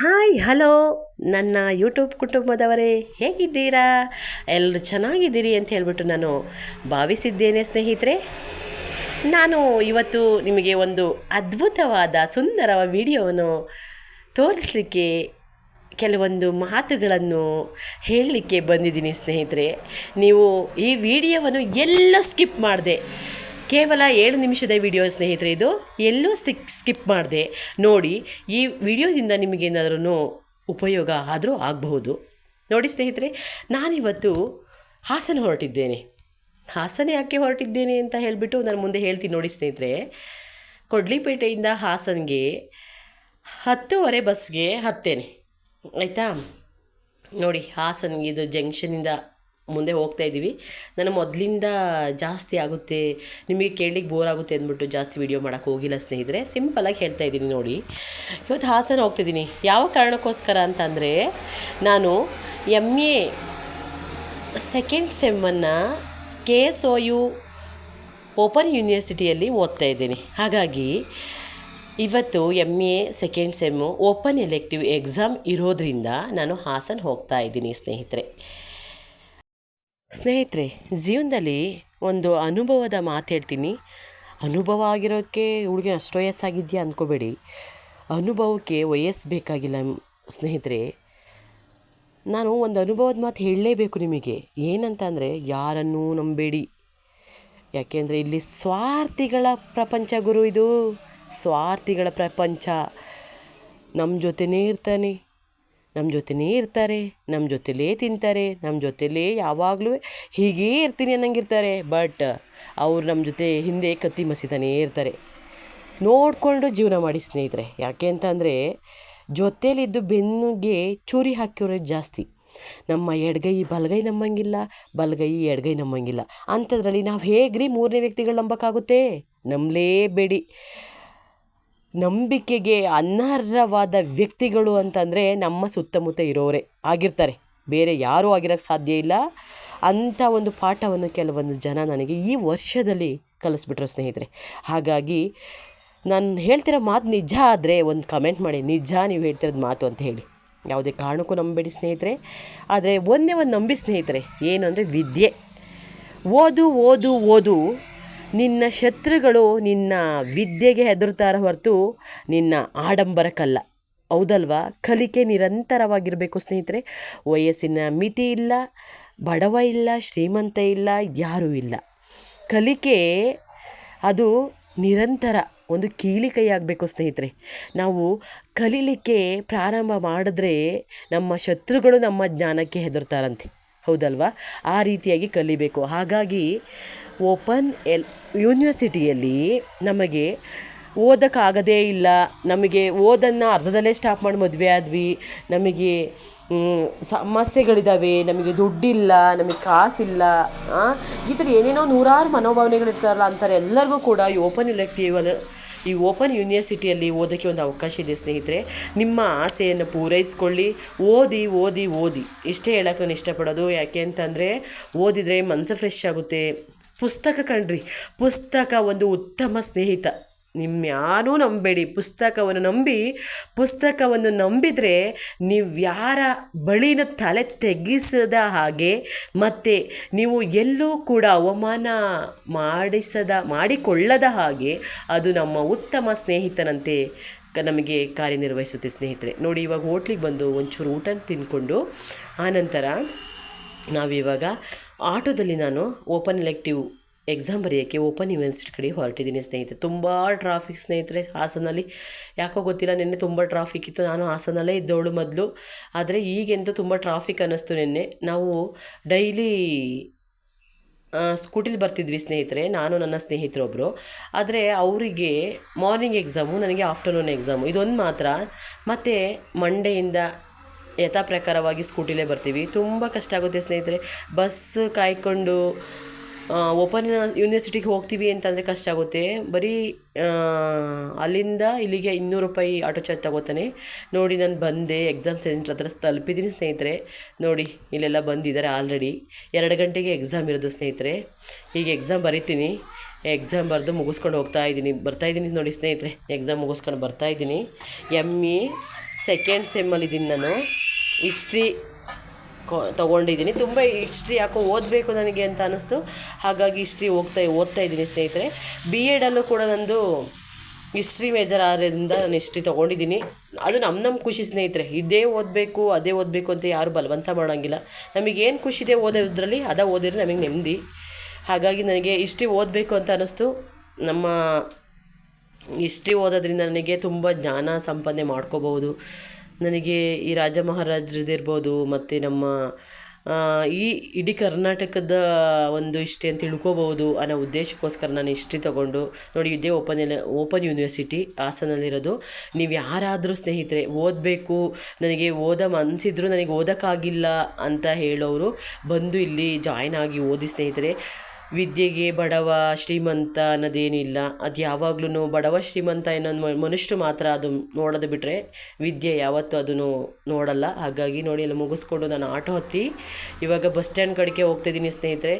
Hi hello ನನ್ನ YouTube ಕುಟುಂಬದವರೇ, ಹೇಗಿದ್ದೀರಾ? ಎಲ್ಲರೂ ಚೆನ್ನಾಗಿದ್ದೀರಿ ಅಂತ ಹೇಳ್ಬಿಟ್ಟು ನಾನು ಭಾವಿಸಿದ್ದೇನೆ, ಸ್ನೇಹಿತರೆ. ನಾನು ಇವತ್ತು ನಿಮಗೆ ಒಂದು ಅದ್ಭುತವಾದ ಸುಂದರ ವಿಡಿಯೋವನ್ನು ತೋರಿಸಲಿಕ್ಕೆ ಕೆಲವೊಂದು ಮಾತುಗಳನ್ನು ಹೇಳಲಿಕ್ಕೆ ಬಂದಿದ್ದೀನಿ, ಸ್ನೇಹಿತರೆ. ನೀವು ಈ ವಿಡಿಯೋವನ್ನು ಎಲ್ಲ ಸ್ಕಿಪ್ ಮಾಡಿದೆ. ಕೇವಲ ಏಳು ನಿಮಿಷದ ವಿಡಿಯೋ ಸ್ನೇಹಿತರೆ, ಇದು ಎಲ್ಲೂ ಸ್ಕಿಪ್ ಸ್ಕಿಪ್ ಮಾಡಿದೆ. ನೋಡಿ, ಈ ವಿಡಿಯೋದಿಂದ ನಿಮಗೇನಾದ್ರೂ ಉಪಯೋಗ ಆದರೂ ಆಗಬಹುದು. ನೋಡಿ ಸ್ನೇಹಿತರೆ, ನಾನಿವತ್ತು ಹಾಸನ ಹೊರಟಿದ್ದೇನೆ. ಹಾಸನ ಯಾಕೆ ಹೊರಟಿದ್ದೇನೆ ಅಂತ ಹೇಳಿಬಿಟ್ಟು ನಾನು ಮುಂದೆ ಹೇಳ್ತೀನಿ ನೋಡಿ ಸ್ನೇಹಿತರೆ. ಕೊಡ್ಲಿಪೇಟೆಯಿಂದ ಹಾಸನ್ಗೆ ಹತ್ತುವರೆ ಬಸ್ಗೆ ಹತ್ತೇನೆ. ಆಯಿತಾ? ನೋಡಿ, ಹಾಸನ್ಗೆ ಇದು ಜಂಕ್ಷನಿಂದ ಮುಂದೆ ಹೋಗ್ತಾ ಇದ್ದೀವಿ ನಾನು ಮೊದಲಿಂದ ಜಾಸ್ತಿ ಆಗುತ್ತೆ, ನಿಮಗೆ ಕೇಳಲಿಕ್ಕೆ ಬೋರ್ ಆಗುತ್ತೆ ಅಂದ್ಬಿಟ್ಟು ಜಾಸ್ತಿ ವೀಡಿಯೋ ಮಾಡೋಕ್ಕೆ ಹೋಗಿಲ್ಲ ಸ್ನೇಹಿತರೆ. ಸಿಂಪಲಾಗಿ ಹೇಳ್ತಾ ಇದ್ದೀನಿ ನೋಡಿ. ಇವತ್ತು ಹಾಸನ ಹೋಗ್ತಿದ್ದೀನಿ ಯಾವ ಕಾರಣಕ್ಕೋಸ್ಕರ ಅಂತಂದರೆ, ನಾನು M A second ಸೆಮ್ಮನ್ನು K S O U open ಯೂನಿವರ್ಸಿಟಿಯಲ್ಲಿ ಓದ್ತಾ ಇದ್ದೀನಿ. ಹಾಗಾಗಿ ಇವತ್ತು M A second sem open elective exam ಇರೋದ್ರಿಂದ ನಾನು ಹಾಸನ ಹೋಗ್ತಾ ಇದ್ದೀನಿ ಸ್ನೇಹಿತರೆ. ಸ್ನೇಹಿತರೆ, ಜೀವನದಲ್ಲಿ ಒಂದು ಅನುಭವದ ಮಾತು ಹೇಳ್ತೀನಿ. ಅನುಭವ ಆಗಿರೋಕ್ಕೆ ಹುಡುಗಿ ಅಷ್ಟು ವಯಸ್ಸಾಗಿದೆಯಾ ಅಂದ್ಕೋಬೇಡಿ ಅನುಭವಕ್ಕೆ ವಯಸ್ಸು ಬೇಕಾಗಿಲ್ಲ ಸ್ನೇಹಿತರೆ. ನಾನು ಒಂದು ಅನುಭವದ ಮಾತು ಹೇಳಲೇಬೇಕು ನಿಮಗೆ. ಏನಂತ ಅಂದರೆ ಯಾರನ್ನೂ ನಂಬೇಡಿ. ಯಾಕೆಂದರೆ, ಇಲ್ಲಿ ಸ್ವಾರ್ಥಿಗಳ ಪ್ರಪಂಚ ಗುರು ಇದು. ಸ್ವಾರ್ಥಿಗಳ ಪ್ರಪಂಚ ನಮ್ಮ ಜೊತೆನೇ ಇರ್ತಾನೆ. ನಮ್ಮ ಜೊತೆನೇ ಇರ್ತಾರೆ, ನಮ್ಮ ಜೊತೆಲೇ ತಿಂತಾರೆ, ನಮ್ಮ ಜೊತೆಲೇ ಯಾವಾಗಲೂ ಹೀಗೇ ಇರ್ತೀನಿ ಅನ್ನಂಗಿರ್ತಾರೆ. ಬಟ್ ಅವ್ರು ನಮ್ಮ ಜೊತೆ ಹಿಂದೆ ಕತ್ತಿ ಮಸಿತಾನೇ ಇರ್ತಾರೆ. ನೋಡಿಕೊಂಡು ಜೀವನ ಮಾಡಿ ಸ್ನೇಹಿತರೆ, ಯಾಕೆ ಅಂತಂದರೆ ಜೊತೇಲಿದ್ದು ಬೆನ್ನಿಗೆ ಚೂರಿ ಹಾಕಿರೋರು ಜಾಸ್ತಿ. ನಮ್ಮ ಎಡಗೈ ಬಲಗೈ ನಂಬಂಗಿಲ್ಲ ಬಲಗೈ ಎಡಗೈ ನಂಬಂಗಿಲ್ಲ ಅಂಥದ್ರಲ್ಲಿ ನಾವು ಹೇಗ್ರಿ ಮೂರನೇ ವ್ಯಕ್ತಿಗಳು ನಂಬಕ್ಕಾಗುತ್ತೆ? ನಂಬಲೇಬೇಡಿ ನಂಬಿಕೆಗೆ ಅನರ್ಹವಾದ ವ್ಯಕ್ತಿಗಳು ಅಂತಂದರೆ ನಮ್ಮ ಸುತ್ತಮುತ್ತ ಇರೋರೇ ಆಗಿರ್ತಾರೆ. ಬೇರೆ ಯಾರೂ ಆಗಿರೋಕ್ಕೆ ಸಾಧ್ಯ ಇಲ್ಲ. ಅಂಥ ಒಂದು ಪಾಠವನ್ನು ಕೆಲವೊಂದು ಜನ ನನಗೆ ಈ ವರ್ಷದಲ್ಲಿ ಕಲಿಸ್ಬಿಟ್ರು ಸ್ನೇಹಿತರೆ. ಹಾಗಾಗಿ ನಾನು ಹೇಳ್ತಿರೋ ಮಾತು ನಿಜ ಆದರೆ ಒಂದು ಕಮೆಂಟ್ ಮಾಡಿ. ನಿಜ ನೀವು ಹೇಳ್ತಿರೋದು ಮಾತು ಅಂತ ಹೇಳಿ. ಯಾವುದೇ ಕಾರಣಕ್ಕೂ ನಂಬಬೇಡಿ ಸ್ನೇಹಿತರೆ. ಆದರೆ ಒಂದೇ ಒಂದು ನಂಬಿ ಸ್ನೇಹಿತರೆ, ಏನು ಅಂದರೆ ವಿದ್ಯೆ. ಓದು ಓದು ಓದು ನಿನ್ನ ಶತ್ರುಗಳು ನಿನ್ನ ವಿದ್ಯೆಗೆ ಹೆದರ್ತಾರ ಹೊರತು ನಿನ್ನ ಆಡಂಬರಕ್ಕಲ್ಲ. ಹೌದಲ್ವಾ? ಕಲಿಕೆ ನಿರಂತರವಾಗಿರಬೇಕು ಸ್ನೇಹಿತರೆ. ವಯಸ್ಸಿನ ಮಿತಿ ಇಲ್ಲ, ಬಡವ ಇಲ್ಲ, ಶ್ರೀಮಂತ ಇಲ್ಲ, ಯಾರೂ ಇಲ್ಲ. ಕಲಿಕೆ ಅದು ನಿರಂತರ ಒಂದು ಕೀಲಿಕೈ ಆಗಬೇಕು ಸ್ನೇಹಿತರೆ. ನಾವು ಕಲೀಲಿಕ್ಕೆ ಪ್ರಾರಂಭ ಮಾಡಿದ್ರೆ ನಮ್ಮ ಶತ್ರುಗಳು ನಮ್ಮ ಜ್ಞಾನಕ್ಕೆ ಹೆದರ್ತಾರಂತೆ. ಹೌದಲ್ವಾ? ಆ ರೀತಿಯಾಗಿ ಕಲಿಬೇಕು. ಹಾಗಾಗಿ ಓಪನ್ ಎಲ್, ಯೂನಿವರ್ಸಿಟಿಯಲ್ಲಿ ನಮಗೆ ಓದೋಕ್ಕಾಗದೇ ಇಲ್ಲ. ನಮಗೆ ಓದನ್ನು ಅರ್ಧದಲ್ಲೇ ಸ್ಟಾಪ್ ಮಾಡಿ ಮದುವೆ ಆದ್ವಿ. ನಮಗೆ ಸಮಸ್ಯೆಗಳಿದ್ದಾವೆ ನಮಗೆ ದುಡ್ಡಿಲ್ಲ. ನಮಗೆ ಕಾಸಿಲ್ಲ. ಈ ಥರ ಏನೇನೋ ನೂರಾರು ಮನೋಭಾವನೆಗಳಿರ್ತಾರಲ್ಲ ಅಂತಾರೆ. ಎಲ್ಲರಿಗೂ ಕೂಡ ಈ ಓಪನ್ ಇಲೆಕ್ಟಿವ್ ಈ ಓಪನ್ ಯೂನಿವರ್ಸಿಟಿಯಲ್ಲಿ ಓದೋಕ್ಕೆ ಒಂದು ಅವಕಾಶ ಇದೆ, ಸ್ನೇಹಿತರೆ. ನಿಮ್ಮ ಆಸೆಯನ್ನು ಪೂರೈಸ್ಕೊಳ್ಳಿ. ಓದಿ ಓದಿ ಓದಿ. ಇಷ್ಟೇ ಹೇಳೋಕ್ಕೆ ನಾನು ಇಷ್ಟಪಡೋದು. ಯಾಕೆ ಅಂತಂದರೆ, ಓದಿದರೆ ಮನಸ್ಸು ಫ್ರೆಶ್ ಆಗುತ್ತೆ. ಪುಸ್ತಕ ಕಣ್ರಿ. ಪುಸ್ತಕ ಒಂದು ಉತ್ತಮ ಸ್ನೇಹಿತ. ನಿಮ್ಮ ಯಾರೂ ನಂಬೇಡಿ. ಪುಸ್ತಕವನ್ನು ನಂಬಿ, ಪುಸ್ತಕವನ್ನು ನಂಬಿದರೆ ನೀವು ಯಾರ ಬಳಿನ ತಲೆ ತೆಗಿಸದ ಹಾಗೆ ಮತ್ತು ನೀವು ಎಲ್ಲೂ ಕೂಡ ಅವಮಾನ ಮಾಡಿಸದ, ಮಾಡಿಕೊಳ್ಳದ ಹಾಗೆ ಅದು ನಮ್ಮ ಉತ್ತಮ ಸ್ನೇಹಿತನಂತೆ ಕ- ನಮಗೆ ಕಾರ್ಯನಿರ್ವಹಿಸುತ್ತೆ ಸ್ನೇಹಿತರೆ. ನೋಡಿ, ಇವಾಗ ಹೋಟ್ಲಿಗೆ ಬಂದು ಒಂಚೂರು ಊಟ ತಿಂದ್ಕೊಂಡು ಆನಂತರ ನಾವಿವಾಗ ಆಟೋದಲ್ಲಿ ನಾನು ಓಪನ್ ಎಲೆಕ್ಟಿವ್ ಎಕ್ಸಾಮ್ ಬರೆಯೋಕ್ಕೆ ಓಪನ್ ಯೂನಿವರ್ಸಿಟಿ ಕಡೆ ಹೊರಟಿದ್ದೀನಿ ಸ್ನೇಹಿತರೆ. ತುಂಬ ಟ್ರಾಫಿಕ್ ಸ್ನೇಹಿತರೆ, ಹಾಸನಲ್ಲಿ. ಯಾಕೋ ಗೊತ್ತಿಲ್ಲ, ನಿನ್ನೆ ತುಂಬ ಟ್ರಾಫಿಕ್ ಇತ್ತು. ನಾನು ಹಾಸನಲ್ಲೇ ಇದ್ದವಳು ಮೊದಲು. ಆದರೆ ಈಗೆಂತ ತುಂಬ ಟ್ರಾಫಿಕ್ ಅನ್ನಿಸ್ತು ನಿನ್ನೆ. ನಾವು ಡೈಲಿ ಸ್ಕೂಟಿಲಿ ಬರ್ತಿದ್ವಿ ಸ್ನೇಹಿತರೆ. ನಾನು, ನನ್ನ ಸ್ನೇಹಿತರೊಬ್ಬರು ಆದರೆ ಅವರಿಗೆ ಮಾರ್ನಿಂಗ್ ಎಕ್ಸಾಮು ನನಗೆ ಆಫ್ಟರ್ನೂನ್ ಎಕ್ಸಾಮು ಇದೊಂದು ಮಾತ್ರ. ಮತ್ತು ಮಂಡೆಯಿಂದ ಯಥಾ ಪ್ರಕಾರವಾಗಿ ಸ್ಕೂಟಿಲೇ ಬರ್ತೀವಿ. ತುಂಬ ಕಷ್ಟ ಆಗುತ್ತೆ ಸ್ನೇಹಿತರೆ. ಬಸ್ ಕಾಯ್ಕೊಂಡು ಓಪನ್ ಯೂನಿವರ್ಸಿಟಿಗೆ ಹೋಗ್ತೀವಿ ಅಂತಂದರೆ ಕಷ್ಟ ಆಗುತ್ತೆ. ಬರೀ ಅಲ್ಲಿಂದ ಇಲ್ಲಿಗೆ ಇನ್ನೂರು ರೂಪಾಯಿ ಆಟೋ ಚಾರ್ಜ್ ತಗೋತಾನೆ. ನೋಡಿ, ನಾನು ಬಂದೆ ಎಕ್ಸಾಮ್ ಸೆಂಟ್ರ್ ಹತ್ರ ತಲುಪಿದ್ದೀನಿ ಸ್ನೇಹಿತರೆ. ನೋಡಿ, ಇಲ್ಲೆಲ್ಲ ಬಂದಿದ್ದಾರೆ ಆಲ್ರೆಡಿ ಎರಡು ಗಂಟೆಗೆ ಎಕ್ಸಾಮ್ ಇರೋದು ಸ್ನೇಹಿತರೆ. ಈಗ ಎಕ್ಸಾಮ್ ಬರಿತೀನಿ. ಎಕ್ಸಾಮ್ ಬರೆದು ಮುಗಿಸ್ಕೊಂಡು ಹೋಗ್ತಾ ಇದ್ದೀನಿ. ಬರ್ತಾ ಇದ್ದೀನಿ ನೋಡಿ ಸ್ನೇಹಿತರೆ. ಎಕ್ಸಾಮ್ ಮುಗಿಸ್ಕೊಂಡು ಬರ್ತಾ ಇದ್ದೀನಿ. ಎಂ ಇ ಸೆಕೆಂಡ್ ಸೆಮ್ಮಲ್ಲಿದ್ದೀನಿ ನಾನು. ಹಿಸ್ಟ್ರಿ ತೊಗೊಂಡಿದ್ದೀನಿ. ತುಂಬ ಹಿಸ್ಟ್ರಿ ಯಾಕೋ ಓದಬೇಕು ನನಗೆ ಅಂತ ಅನ್ನಿಸ್ತು ಹಾಗಾಗಿ ಹಿಸ್ಟ್ರಿ ಹೋಗ್ತಾ, ಓದ್ತಾ ಇದ್ದೀನಿ ಸ್ನೇಹಿತರೆ. ಬಿ ಎಡಲ್ಲೂ ಕೂಡ ನಂದು ಹಿಸ್ಟ್ರಿ ಮೇಜರ್ ಆದ್ರಿಂದ ನಾನು ಹಿಸ್ಟ್ರಿ ತೊಗೊಂಡಿದ್ದೀನಿ. ಅದು ನಮ್ಮ ನಮ್ಮ ಖುಷಿ ಸ್ನೇಹಿತರೆ. ಇದೇ ಓದಬೇಕು, ಅದೇ ಓದಬೇಕು ಅಂತ ಯಾರು ಬಲವಂತ ಮಾಡೋಂಗಿಲ್ಲ. ನಮಗೇನು ಖುಷಿ ಇದೆ ಓದೋದ್ರಲ್ಲಿ, ಅದ ಓದಿದ್ರೆ ನಮಗೆ ನೆಮ್ಮದಿ. ಹಾಗಾಗಿ ನನಗೆ ಹಿಸ್ಟ್ರಿ ಓದಬೇಕು ಅಂತ ಅನ್ನಿಸ್ತು ನಮ್ಮ ಹಿಸ್ಟ್ರಿ ಓದೋದ್ರಿಂದ ನನಗೆ ತುಂಬ ಜ್ಞಾನ ಸಂಪಾದನೆ ಮಾಡ್ಕೋಬಹುದು. ನನಗೆ ಈ ರಾಜ ಮಹಾರಾಜರದ್ದಿರ್ಬೋದು, ಮತ್ತು ನಮ್ಮ ಈ ಇಡೀ ಕರ್ನಾಟಕದ ಒಂದು ಹಿಸ್ಟ್ರಿ ಅಂತ ತಿಳ್ಕೋಬಹುದು ಅನ್ನೋ ಉದ್ದೇಶಕ್ಕೋಸ್ಕರ ನಾನು ಹಿಸ್ಟ್ರಿ ತಗೊಂಡು, ನೋಡಿ ಇದೇ ಓಪನ್ ಓಪನ್ ಯೂನಿವರ್ಸಿಟಿ ಹಾಸನಲ್ಲಿರೋದು. ನೀವು ಯಾರಾದರೂ ಸ್ನೇಹಿತರೆ, ಓದಬೇಕು, ನನಗೆ ಓದ ಮನಸ್ಸಿದ್ರು ನನಗೆ ಓದೋಕ್ಕಾಗಿಲ್ಲ ಅಂತ ಹೇಳೋರು ಬಂದು ಇಲ್ಲಿ ಜಾಯ್ನ್ ಆಗಿ ಓದಿ ಸ್ನೇಹಿತರೆ ವಿದ್ಯೆಗೆ ಬಡವ ಶ್ರೀಮಂತ ಅನ್ನೋದೇನಿಲ್ಲ. ಅದು ಯಾವಾಗ್ಲೂ ಬಡವ ಶ್ರೀಮಂತ ಇನ್ನೊಂದು ಮನುಷ್ಯರು ಮಾತ್ರ ಅದು ನೋಡೋದು ಬಿಟ್ಟರೆ ವಿದ್ಯೆ ಯಾವತ್ತೂ ಅದನ್ನು ನೋಡಲ್ಲ. ಹಾಗಾಗಿ ನೋಡಿ ಎಲ್ಲ ಮುಗಿಸ್ಕೊಂಡು ನಾನು ಆಟೋ ಹತ್ತಿ ಇವಾಗ ಬಸ್ ಸ್ಟ್ಯಾಂಡ್ ಕಡೆಗೆ ಹೋಗ್ತಿದ್ದೀನಿ ಸ್ನೇಹಿತರೆ.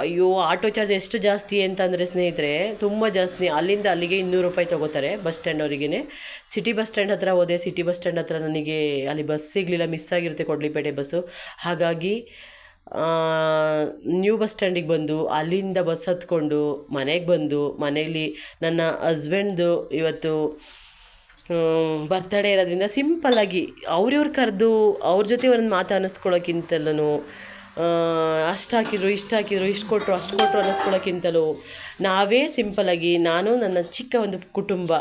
ಅಯ್ಯೋ, ಆಟೋ ಚಾರ್ಜ್ ಎಷ್ಟು ಜಾಸ್ತಿ ಅಂತಂದರೆ ಸ್ನೇಹಿತರೆ, ತುಂಬ ಜಾಸ್ತಿ. ಅಲ್ಲಿಂದ ಅಲ್ಲಿಗೆ ಇನ್ನೂರು ರೂಪಾಯಿ ತೊಗೋತಾರೆ ಬಸ್ ಸ್ಟ್ಯಾಂಡ್ ಅವರಿಗೇ ಸಿಟಿ ಬಸ್ ಸ್ಟ್ಯಾಂಡ್ ಹತ್ರ ಹೋದೆ, ಸಿಟಿ ಬಸ್ ಸ್ಟ್ಯಾಂಡ್ ಹತ್ರ ನನಗೆ ಅಲ್ಲಿ ಬಸ್ ಸಿಗಲಿಲ್ಲ, ಮಿಸ್ ಆಗಿರುತ್ತೆ ಕೊಡ್ಲಿಪೇಟೆ ಬಸ್ಸು. ಹಾಗಾಗಿ ನ್ಯೂ ಬಸ್ ಸ್ಟ್ಯಾಂಡಿಗೆ ಬಂದು, ಅಲ್ಲಿಂದ ಬಸ್ ಹತ್ಕೊಂಡು ಮನೆಗೆ ಬಂದು ಮನೆಯಲ್ಲಿ ನನ್ನ ಹಸ್ಬೆಂಡ್ದು ಇವತ್ತು ಬರ್ತಡೇ ಇರೋದ್ರಿಂದ ಸಿಂಪಲ್ಲಾಗಿ ಅವ್ರಿವ್ರು ಕರೆದು, ಅವ್ರ ಜೊತೆ ಒಂದು ಮಾತು ಅನ್ನಿಸ್ಕೊಳ್ಳೋಕ್ಕಿಂತಲೂ ಅಷ್ಟು ಹಾಕಿದ್ರು, ಇಷ್ಟು ಹಾಕಿದ್ರು, ಇಷ್ಟು ಕೊಟ್ಟರು ಅಷ್ಟು ಕೊಟ್ಟರು ಅನ್ನಿಸ್ಕೊಳ್ಳೋಕ್ಕಿಂತಲೂ ನಾವೇ ಸಿಂಪಲ್ಲಾಗಿ ನಾನು ನನ್ನ ಚಿಕ್ಕ ಒಂದು ಕುಟುಂಬ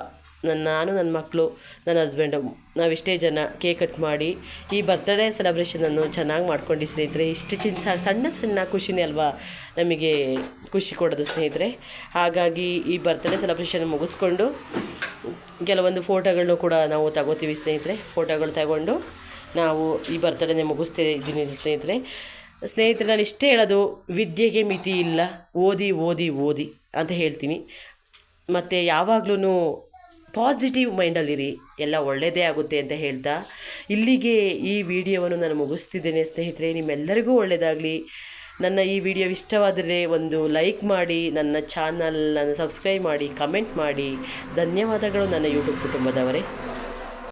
ನನ್ನ, ನಾನು ನನ್ನ ಮಕ್ಕಳು, ನನ್ನ ಹಸ್ಬೆಂಡು ನಾವಿಷ್ಟೇ ಜನ ಕೇಕ್ ಕಟ್ ಮಾಡಿ, ಈ ಬರ್ತ್ಡೇ ಸೆಲೆಬ್ರೇಷನನ್ನು ಚೆನ್ನಾಗಿ ಮಾಡ್ಕೊಂಡು ಸ್ನೇಹಿತರೆ. ಇಷ್ಟು ಚಿನ್ ಸಣ್ಣ ಸಣ್ಣ ಖುಷಿನೇ ಅಲ್ವಾ ನಮಗೆ ಖುಷಿ ಕೊಡೋದು ಸ್ನೇಹಿತರೆ. ಹಾಗಾಗಿ ಈ ಬರ್ತ್ಡೇ ಸೆಲೆಬ್ರೇಷನ್ ಮುಗಿಸ್ಕೊಂಡು ಕೆಲವೊಂದು ಫೋಟೋಗಳನ್ನು ಕೂಡ ನಾವು ತಗೋತೀವಿ ಸ್ನೇಹಿತರೆ. ಫೋಟೋಗಳು ತಗೊಂಡು ನಾವು ಈ ಬರ್ತ್ಡೇನೆ ಮುಗಿಸ್ತಾ ಇದ್ದೀನಿ ಸ್ನೇಹಿತರೆ. ಸ್ನೇಹಿತರೆ ನಾನು ಇಷ್ಟೇ ಹೇಳೋದು, ವಿದ್ಯೆಗೆ ಮಿತಿ ಇಲ್ಲ. ಓದಿ ಓದಿ ಓದಿ ಅಂತ ಹೇಳ್ತೀನಿ. ಮತ್ತು ಯಾವಾಗ್ಲೂ ಪಾಸಿಟಿವ್ ಮೈಂಡಲ್ಲಿರಿ ಎಲ್ಲ ಒಳ್ಳೆಯದೇ ಆಗುತ್ತೆ ಅಂತ ಹೇಳ್ತಾ ಇಲ್ಲಿಗೆ ಈ ವಿಡಿಯೋವನ್ನು ನಾನು ಮುಗಿಸ್ತಿದ್ದೇನೆ. ಸ್ನೇಹಿತರೆ, ನಿಮ್ಮೆಲ್ಲರಿಗೂ ಒಳ್ಳೆಯದಾಗಲಿ ನನ್ನ ಈ ವಿಡಿಯೋ ಇಷ್ಟವಾದರೆ ಒಂದು ಲೈಕ್ ಮಾಡಿ, ನನ್ನ ಚಾನಲನ್ನು ಸಬ್ಸ್ಕ್ರೈಬ್ ಮಾಡಿ, ಕಮೆಂಟ್ ಮಾಡಿ. ಧನ್ಯವಾದಗಳು ನನ್ನ ಯೂಟ್ಯೂಬ್ ಕುಟುಂಬದವರೇ.